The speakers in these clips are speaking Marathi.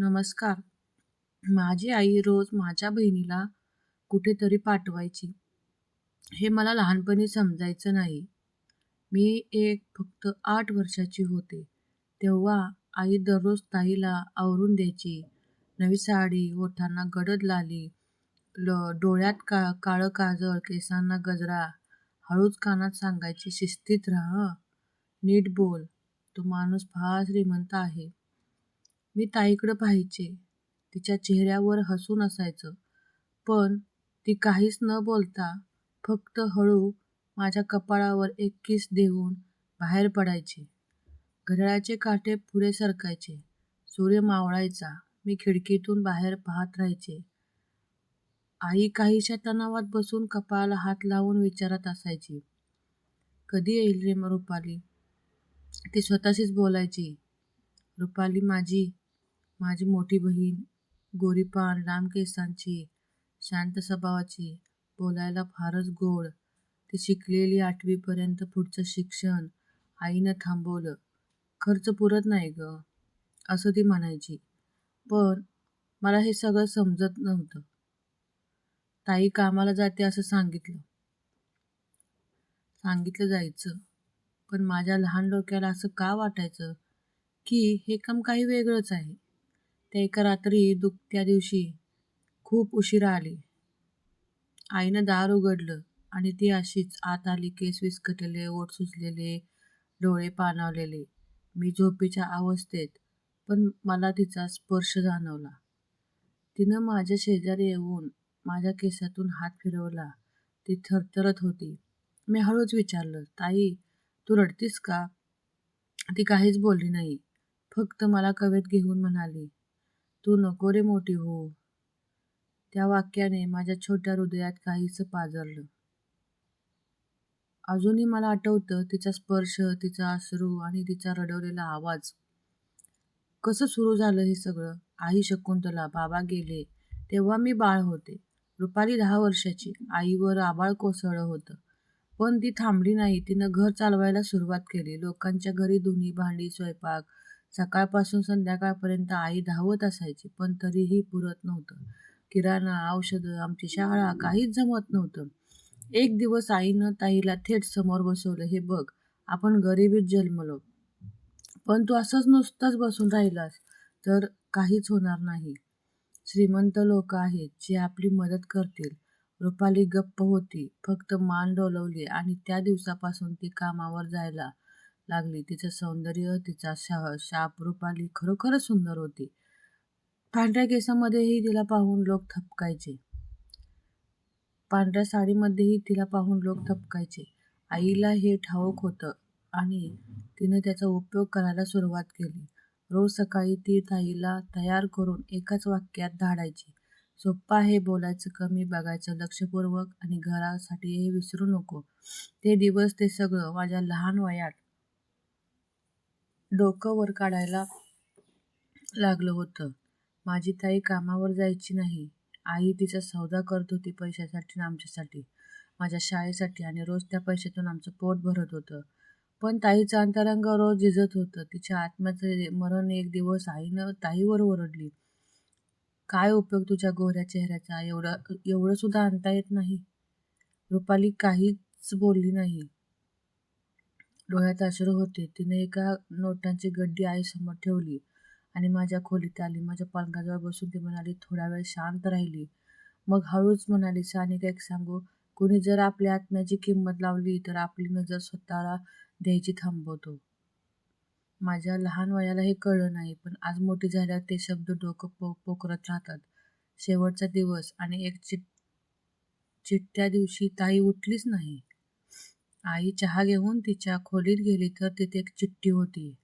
नमस्कार. माझी आई रोज माझ्या बहिणीला कुठेतरी पाठवायची. हे मला लहानपणी समजायचं नाही. मी एक फक्त आठ वर्षाची होते, तेव्हा आई दररोज ताईला आवरून द्यायची. नवी साडी, ओठांना गडद लाली, ल डोळ्यात का काळं काजळ, केसांना गजरा. हळूच कानात सांगायची, शिस्तीत राहा नीट बोल. तो माणूस फार श्रीमंत आहे. मी ताईकडं पाहायचे. तिच्या चेहऱ्यावर हसून असायचं. पण ती काहीच न बोलता फक्त हळू माझ्या कपाळावर एक किस देऊन बाहेर पडायची. घड्याळाचे काटे पुढे सरकायचे. सूर्य मावळायचा. मी खिडकीतून बाहेर पाहत राहायचे. आई काहीशा तणावात बसून कपाळाला हात लावून विचारत असायची, कधी येईल रे रुपाली? ती स्वतःशीच बोलायची, रुपाली माझी, माझी मोठी बहीण. गोरीपान, रामकेसांची शांत स्वभावाची, बोलायला फारच गोड. ती शिकलेली आठवीपर्यंत. पुढचं शिक्षण आईनं थांबवलं. खर्च पुरत नाही गं, असं ती म्हणायची. पण मला हे सगळं समजत नव्हतं. ताई कामाला जाते असं सांगितलं. सांगितलं जायचं. पण माझ्या लहान डोक्याला असं का वाटायचं की हे काम काही वेगळंच आहे. त्या एका रात्री दुखत्या दिवशी खूप उशिरा आली. आईनं दार उघडलं आणि ती अशीच आत आली. केस विस्कटलेले, ओठ सुचलेले डोळे पाणावलेले. मी झोपेच्या अवस्थेत, पण मला तिचा स्पर्श जाणवला. तिनं माझ्या शेजारी येऊन माझ्या केसातून हात फिरवला. ती थरथरत होती. मी हळूच विचारलं, ताई, तू रडतीस का? ती काहीच बोलली नाही. फक्त मला कवेत घेऊन म्हणाली, तू नको रे मोठी होऊ. त्या वाक्याने माझ्या छोट्या हृदयात काहीसं पाजरलं. अजूनही मला आठवतं तिचा स्पर्श, तिचा अश्रू आणि तिचा रडवलेला आवाज. कसं सुरू झालं हे सगळं? आई शकुंतला, बाबा गेले तेव्हा मी बाळ होते. रुपाली दहा वर्षाची. आईवर आभाळ कोसळलं होतं. पण ती थांबली नाही. तिनं घर चालवायला सुरुवात केली. लोकांच्या घरी धुणी, भांडी, स्वयंपाक. सकाळपासून संध्याकाळपर्यंत आई धावत असायची. पण तरीही पुरत नव्हतं. किराणा, औषधं, आमची शाळा काहीच जमत नव्हतं. एक दिवस आईनं ताईला थेट समोर बसवलं, हे बघ, आपण गरिबीत जन्मलो. पण तू असंच नुसतंच बसून राहिलास तर काहीच होणार नाही. श्रीमंत लोक आहेत जे आपली मदत करतील. रुपाली गप्प होती. फक्त मान डोलवली आणि त्या दिवसापासून ती कामावर जायला लागली. तिचं सौंदर्य, तिचा शाप शापरूपाली खरोखरच सुंदर होती. पांढऱ्या केसामध्येही तिला पाहून लोक थपकायचे. पांढऱ्या साडीमध्येही तिला पाहून लोक थपकायचे. आईला हे ठाऊक होतं आणि तिनं त्याचा उपयोग करायला सुरुवात केली. रोज सकाळी ती ताईला तयार करून एकाच वाक्यात धाडायची, सोप्पा आहे बोलायचं कमी, बघायचं लक्षपूर्वक आणि घरासाठी हे विसरू नको. ते दिवस, ते सगळं माझ्या लहान वयात डोकं वर काढायला लागलं होतं. माझी ताई कामावर जायची नाही. आई तिचा सौदा करत होती पैशासाठी आमच्यासाठी, माझ्या शाळेसाठी आणि रोज त्या पैशातून आमचं पोट भरत होतं. पण ताईचं अंतरंग रोज झिजत होतं. तिच्या आत्म्याचं मरण एक दिवस आईनं ताईवर ओरडली, काय उपयोग तुझ्या गोऱ्या चेहऱ्याचा? एवढं एवढं सुद्धा आणता येत नाही? रुपाली काहीच बोलली नाही. डोळ्यात अश्रू होते. तिनं एका नोटांची गड्डी आईसमोर ठेवली आणि माझ्या खोलीत आली. माझ्या पलंगाजवळ बसून ती म्हणाली, थोडा वेळ शांत राहिली. मग हळूच म्हणाली, सानिका एक सांगू? कुणी जर आपल्या आत्म्याची किंमत लावली तर आपली नजर स्वतःला द्यायची थांबवतो. माझ्या लहान वयाला हे कळलं नाही. पण आज मोठी झाल्यावर ते शब्द डोकं पो पोखरत राहतात. शेवटचा दिवस आणि एक चिट चिट्ट्या दिवशी ताई उठलीच नाही. आई चहा घेऊन तिच्या खोलीत गेली तर तिथे एक चिठ्ठी होती.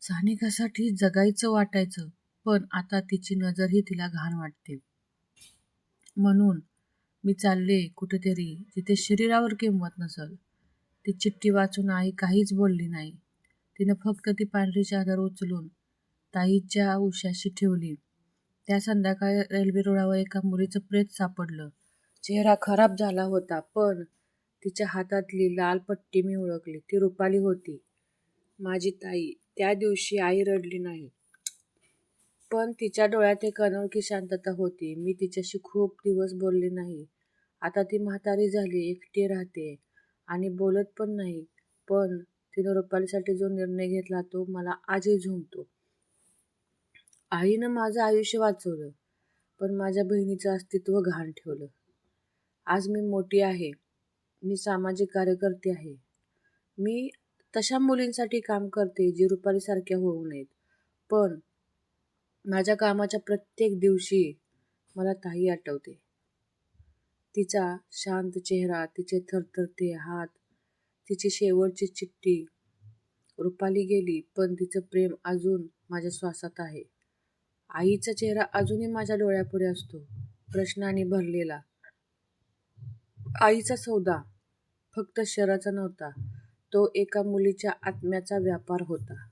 सानिकासाठी जगायचं वाटायचं, पण आता तिची नजरही तिला घाण वाटते. म्हणून मी चालले कुठेतरी जिथे शरीरावर किंमत नसल. ती चिठ्ठी वाचून आई काहीच बोलली नाही. तिनं फक्त ती पांढरी चादर उचलून ताईच्या उशाशी ठेवली. त्या संध्याकाळी रेल्वे रुळावर एका मुलीचं प्रेत सापडलं. चेहरा खराब झाला होता, पण तिच्या हातातली लाल पट्टी मी ओळखली. ती रुपाली होती. माझी ताई. त्या दिवशी आई रडली नाही. पण तिच्या डोळ्यात एक अनोळखी शांतता होती. मी तिच्याशी खूप दिवस बोलले नाही. आता ती म्हातारी झाली, एकटी राहते आणि बोलत पण नाही. पण तिनं रुपालीसाठी जो निर्णय घेतला तो मला आजही झोंबतो. आईनं माझं आयुष्य वाचवलं, पण माझ्या बहिणीचं अस्तित्व गहाण ठेवलं. आज मी मोठी आहे. मी सामाजिक कार्यकर्ते आहे. मी तशा मुलींसाठी काम करते, जी रुपालीसारख्या होऊ नयेत. पण माझ्या कामाच्या प्रत्येक दिवशी मला ताई आठवते. तिचा शांत चेहरा, तिचे थरथरते हात, तिची शेवटची चिठ्ठी. रुपाली गेली, पण तिचं प्रेम अजून माझ्या श्वासात आहे. आईचा चेहरा अजूनही माझ्या डोळ्यापुढे असतो, प्रश्नाने भरलेला. आईचा सौदा फक्त शहराचा नव्हता, तो एका मुलीच्या आत्म्याचा व्यापार होता.